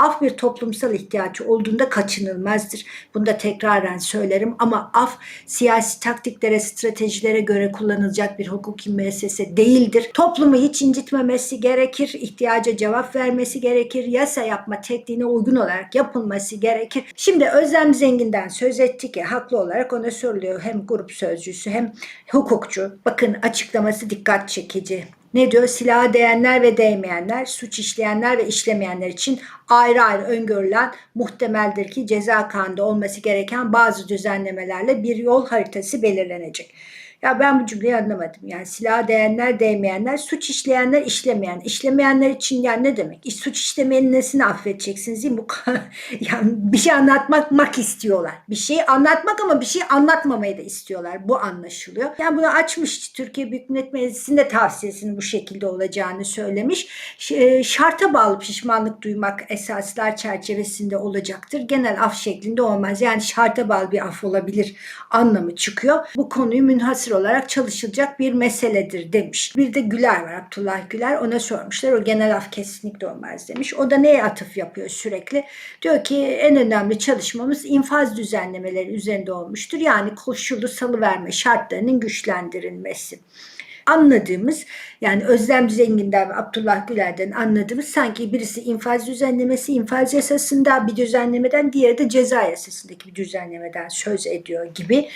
Af bir toplumsal ihtiyaç olduğunda kaçınılmazdır. Bunu da tekraren söylerim ama af siyasi taktiklere, stratejilere göre kullanılacak bir hukuki müessese değildir. Toplumu hiç incitmemesi gerekir, ihtiyaca cevap vermesi gerekir, yasa yapma tekniğine uygun olarak yapılması gerekir. Şimdi Özlem Zengin'den söz ettik ya haklı olarak ona soruluyor hem grup sözcüsü hem hukukçu. Bakın açıklaması dikkat çekici. Ne diyor? Silaha değenler ve değmeyenler, suç işleyenler ve işlemeyenler için ayrı ayrı öngörülen muhtemeldir ki ceza kanunda olması gereken bazı düzenlemelerle bir yol haritası belirlenecek. Ya ben bu cümleyi anlamadım. Yani silaha değenler, değmeyenler, suç işleyenler, işlemeyen. İşlemeyenler için yani ne demek? İş, suç işlemeyenin nesini affedeceksiniz değil mi? Yani bir şey anlatmak istiyorlar. Bir şeyi anlatmak ama bir şey anlatmamayı da istiyorlar. Bu anlaşılıyor. Yani bunu açmış Türkiye Büyük Millet Meclisi'nin de tavsiyesinin bu şekilde olacağını söylemiş. E, Şarta bağlı pişmanlık duymak esaslar çerçevesinde olacaktır. Genel af şeklinde olmaz. Yani şarta bağlı bir af olabilir anlamı çıkıyor. Bu konuyu münhasır olarak çalışılacak bir meseledir demiş. Bir de Güler var Abdullah Güler ona sormuşlar o genel af kesinlikle olmaz demiş. O da neye atıf yapıyor sürekli? Diyor ki en önemli çalışmamız infaz düzenlemeleri üzerinde olmuştur. Yani koşullu salıverme şartlarının güçlendirilmesi anladığımız yani Özlem Zengin'den ve Abdullah Güler'den anladığımız sanki birisi infaz düzenlemesi infaz yasasında bir düzenlemeden diğeri de ceza yasasındaki bir düzenlemeden söz ediyor gibi.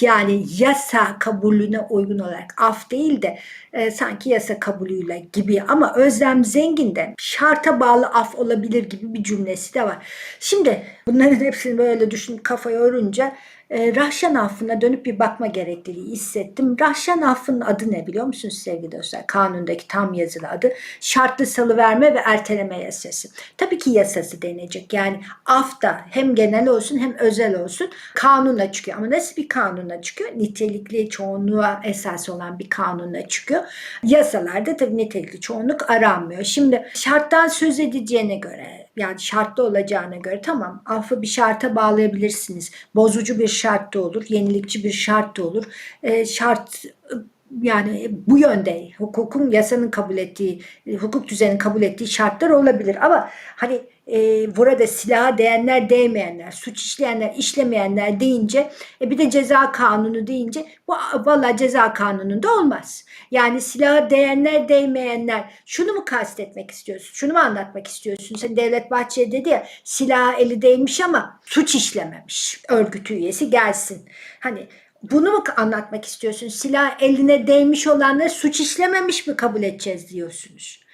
Yani yasa kabulüne uygun olarak af değil de e, sanki yasa kabulüyle gibi ama Özlem Zengin'de şarta bağlı af olabilir gibi bir cümlesi de var. Şimdi bunların hepsini böyle düşünüp kafaya yorunca e, Rahşan affına dönüp bir bakma gerekliliği hissettim. Rahşan affının adı ne biliyor musunuz sevgili dostlar? Kanundaki tam yazılı adı şartlı salıverme ve erteleme yasası. Tabii ki yasası denecek. Yani af da hem genel olsun hem özel olsun kanuna çıkıyor. Ama nasıl bir kanuna çıkıyor? Nitelikli çoğunluğa esas olan bir kanuna çıkıyor. Yasalarda tabii nitelikli çoğunluk aranmıyor. Şimdi şarttan söz edeceğine göre yani şartlı olacağına göre tamam affı bir şarta bağlayabilirsiniz. Bozucu bir şart da olur, yenilikçi bir şart da olur. E, şart yani bu yönde hukukun yasanın kabul ettiği, hukuk düzeninin kabul ettiği şartlar olabilir. Ama hani e, burada silaha değenler değmeyenler, suç işleyenler işlemeyenler deyince e, bir de ceza kanunu deyince bu valla ceza kanununda olmaz. Yani silaha değenler değmeyenler şunu mu kastetmek istiyorsun? Şunu mu anlatmak istiyorsun? Sen Devlet Bahçeli dedi ya silaha eli değmiş ama suç işlememiş. Örgüt üyesi gelsin. Hani bunu mu anlatmak istiyorsun? Silah eline değmiş olanları suç işlememiş mi kabul edeceğiz diyorsunuz?